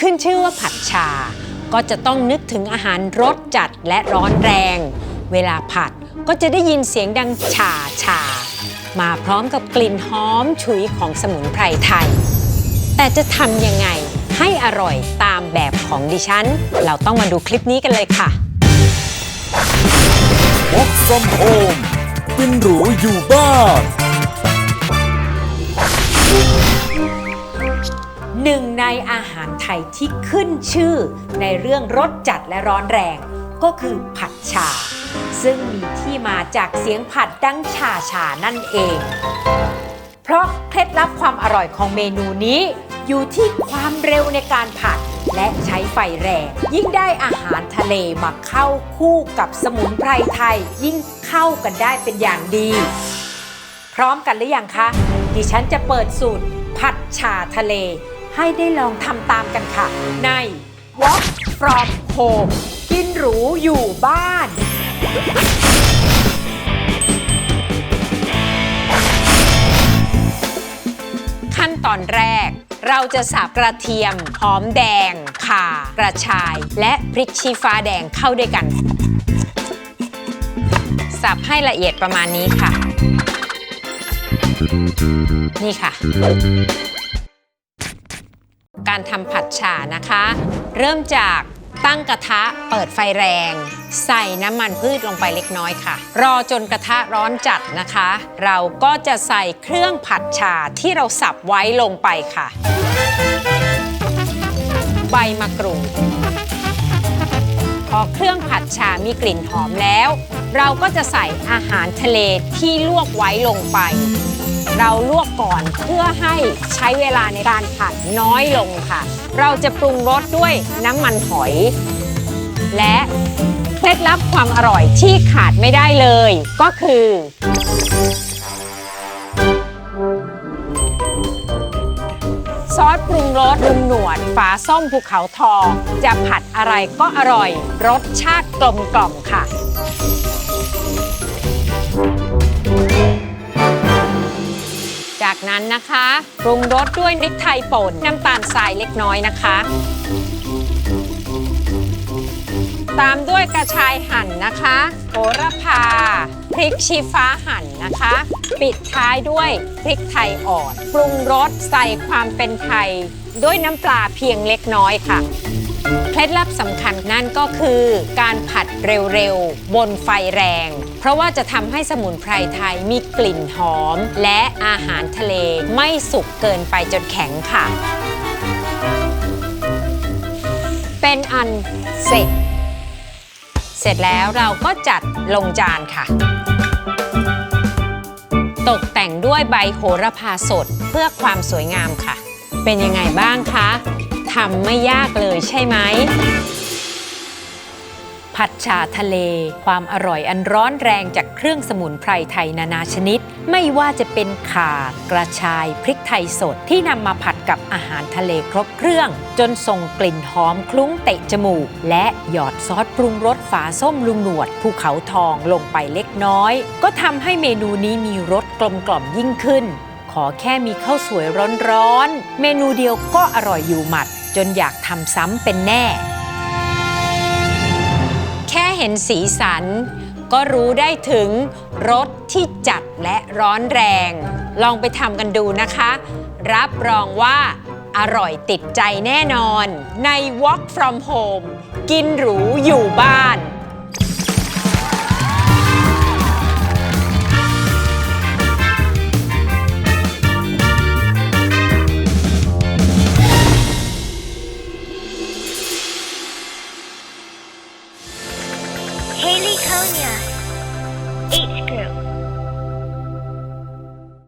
ขึ้นชื่อว่าผัดชา ก็จะต้องนึกถึงอาหารรสจัดและร้อนแรง เวลาผัดก็จะได้ยินเสียงดังชาชา มาพร้อมกับกลิ่นหอมฉุยของสมุนไพรไทย แต่จะทำยังไงให้อร่อยตามแบบของดิฉัน เราต้องมาดูคลิปนี้กันเลยค่ะ Work from home กินหรูอยู่บ้าน หนึ่งในอาหารไทยที่ขึ้นชื่อในเรื่องรสจัดและร้อนแรง ก็คือผัดชา ซึ่งมีที่มาจากเสียงผัดดังชาชานั่นเอง เพราะเคล็ดลับความอร่อยของเมนูนี้อยู่ที่ความเร็วในการผัดและใช้ไฟแรง ยิ่งได้อาหารทะเลมาเข้าคู่กับสมุนไพรไทย ยิ่งเข้ากันได้เป็นอย่างดี พร้อมกันหรือยังคะ ดิฉันจะเปิดสูตรผัดชาทะเล ให้ได้ลองทำตามกันค่ะ ใน Walk from Home กินหรูอยู่บ้าน ขั้นตอนแรก เราจะสับกระเทียม หอมแดง ข่า กระชาย และพริกชี้ฟ้าแดงเข้าด้วยกัน สับให้ละเอียดประมาณนี้ค่ะ นี่ค่ะ การทำผัดฉ่านะคะ เริ่มจากตั้งกระทะเปิดไฟแรง ใส่น้ำมันพืชลงไปเล็กน้อยค่ะ รอจนกระทะร้อนจัดนะคะ เราก็จะใส่เครื่องผัดฉ่าที่เราสับไว้ลงไปค่ะ ใบมะกรูดพอเครื่องผัดชามีกลิ่นหอมแล้ว เราก็จะใส่อาหารทะเลที่ลวกไว้ลงไป เราลวกก่อนเพื่อให้ใช้เวลาในการผัดน้อยลงค่ะ เราจะปรุงรสด้วยน้ำมันหอย และเคล็ดลับความอร่อยที่ขาดไม่ได้เลย ก็คือซอสปรุงรสลุงหนวดฝาส้มภูเขาทอง จะผัดอะไรก็อร่อย รสชาติกลมกล่อมค่ะ จากนั้นนะคะปรุงรสด้วยพริกไทยป่นน้ำตาลทรายเล็กน้อยนะคะ ตามด้วยกระชายหั่นนะคะโหระพาพริกชี้ฟ้าหั่นนะคะ ปิดท้ายด้วยพริกไทยอ่อนปรุงรสใส่ความเป็นไทย ด้วยน้ำปลาเพียงเล็กน้อยค่ะเคล็ดลับสำคัญนั่นก็คือ การผัดเร็วๆ บนไฟแรง เพราะว่าจะทำให้สมุนไพรไทยมีกลิ่นหอม และอาหารทะเลไม่สุกเกินไปจนแข็งค่ะ เป็นอันเสร็จ เสร็จแล้วเราก็จัดลงจานค่ะ ตกแต่งด้วยใบโหระพาสดเพื่อความสวยงามค่ะ เป็นยังไงบ้างคะทำไม่ยากเลยใช่ไหม ผัดชาทะเล ความอร่อยอันร้อนแรงจากเครื่องสมุนไพรไทยนานาชนิด ไม่ว่าจะเป็นข่ากระชายพริกไทยสดที่นำมาผัดกับอาหารทะเลครบเครื่อง จนส่งกลิ่นหอมคลุ้งเตะจมูก และหยอดซอสปรุงรสฝาส้มลุงหนวดภูเขาทองลงไปเล็กน้อย ก็ทำให้เมนูนี้มีรสกลมกล่อมยิ่งขึ้น ขอแค่มีข้าวสวยร้อนๆเมนูเดียวก็อร่อยอยู่หมัด จนอยากทำซ้ำเป็นแน่ เห็นสีสัน ก็รู้ได้ถึงรสที่จัดและร้อนแรง ลองไปทำกันดูนะคะ รับรองว่าอร่อยติดใจแน่นอน ใน Walk from Home กินหรูอยู่บ้าน Sonia.